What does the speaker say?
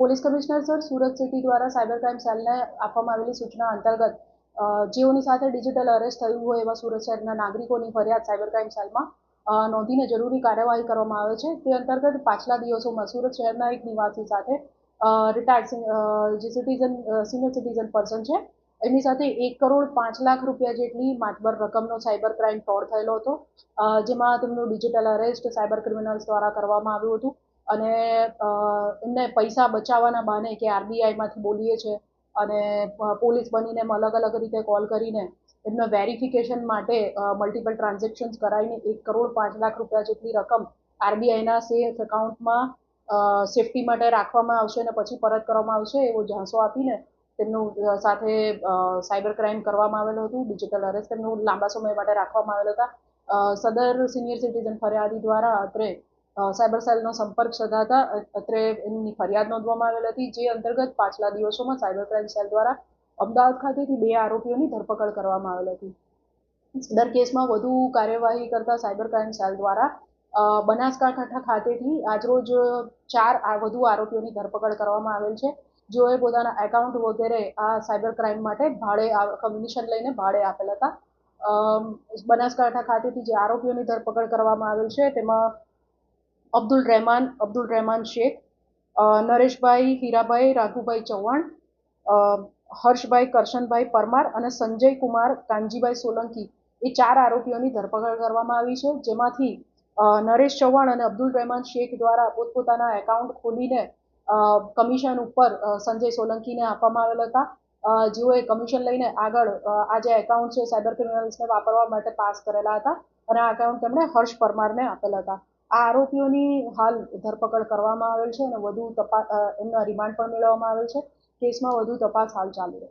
Police commissioner sir, Surat city દ્વારા cyber crime સેલને આપવામાં આવેલી સૂચના અંતર્ગત જેઓની સાથે ડિજિટલ અરેસ્ટ થયું હોય એવા સુરત શહેરના નાગરિકોની ફરિયાદ સાયબર ક્રાઇમ સેલમાં નોંધીને જરૂરી કાર્યવાહી કરવામાં આવે છે. તે અંતર્ગત પાછલા દિવસોમાં સુરત શહેરના એક નિવાસી સાથે રિટાયર્ડ જે સિટીઝન સિનિયર સિટીઝન પર્સન છે, એમની સાથે એક કરોડ પાંચ લાખ રૂપિયા જેટલી માતબર રકમનો સાયબર ક્રાઇમ ફ્રોડ થયેલો હતો જેમાં તેમનું ડિજિટલ અરેસ્ટ સાયબર ક્રિમિનલ્સ દ્વારા કરવામાં આવ્યું હતું. અને એમને પૈસા બચાવવાના બહાને કે આરબીઆઈમાંથી બોલીએ છે અને પોલીસ બનીને એમ અલગ અલગ રીતે કોલ કરીને એમના વેરિફિકેશન માટે મલ્ટિપલ ટ્રાન્ઝેક્શન્સ કરાવીને એક કરોડ પાંચ લાખ રૂપિયા જેટલી રકમ આરબીઆઈના સેફ એકાઉન્ટમાં સેફટી માટે રાખવામાં આવશે અને પછી પરત કરવામાં આવશે એવો ઝાંસો આપીને તેમનું સાથે સાયબર ક્રાઇમ કરવામાં આવેલું હતું. ડિજિટલ અરેસ્ટ તેમનું લાંબા સમય માટે રાખવામાં આવેલા હતા. સદર સિનિયર સિટીઝન ફરિયાદી દ્વારા અત્રે સાયબર સેલનો સંપર્ક સધાતા અત્રે એમની ફરિયાદ નોંધવામાં આવેલ હતી, જે અંતર્ગત પાછલા દિવસોમાં સાયબર ક્રાઇમ સેલ દ્વારા અમદાવાદ ખાતેથી બે આરોપીઓની ધરપકડ કરવામાં આવેલ હતી. સદર કેસમાં વધુ કાર્યવાહી કરતા સાયબર ક્રાઇમ સેલ દ્વારા બનાસકાંઠા ખાતેથી આજરોજ ચાર વધુ આરોપીઓની ધરપકડ કરવામાં આવેલ છે. જેઓએ પોતાના એકાઉન્ટ વગેરે આ સાયબર ક્રાઇમ માટે ભાડે કમિશન લઈને ભાડે આપેલ હતા. બનાસકાંઠા ખાતેથી જે આરોપીઓની ધરપકડ કરવામાં આવેલ છે, તેમાં અબ્દુલ રહેમાન અબ્દુલ રહેમાન શેખ નરેશભાઈ હીરાભાઈ, રાઘુભાઈ ચૌહાણ હર્ષભાઈ કરશનભાઈ પરમાર અને સંજય કુમાર કાનજીભાઈ સોલંકી. એ ચાર આરોપીઓની ધરપકડ કરવામાં આવી છે, જેમાંથી નરેશ ચૌહાણ અને અબ્દુલ રહેમાન શેખ દ્વારા પોતપોતાના એકાઉન્ટ ખોલીને કમિશન ઉપર સંજય સોલંકીને આપવામાં આવેલ હતા. જેઓએ કમિશન લઈને આગળ આ જે એકાઉન્ટ છે સાયબર ક્રિમિનલ્સને વાપરવા માટે પાસ કરેલા હતા અને આ એકાઉન્ટ તેમણે હર્ષ પરમારને આપેલા હતા. આ આરોપીઓની હાલ ધરપકડ કરવામાં આવેલ છે અને વધુ તપાસ એમના રિમાન્ડ પણ મેળવવામાં આવેલ છે. કેસમાં વધુ તપાસ હાલ ચાલુ છે.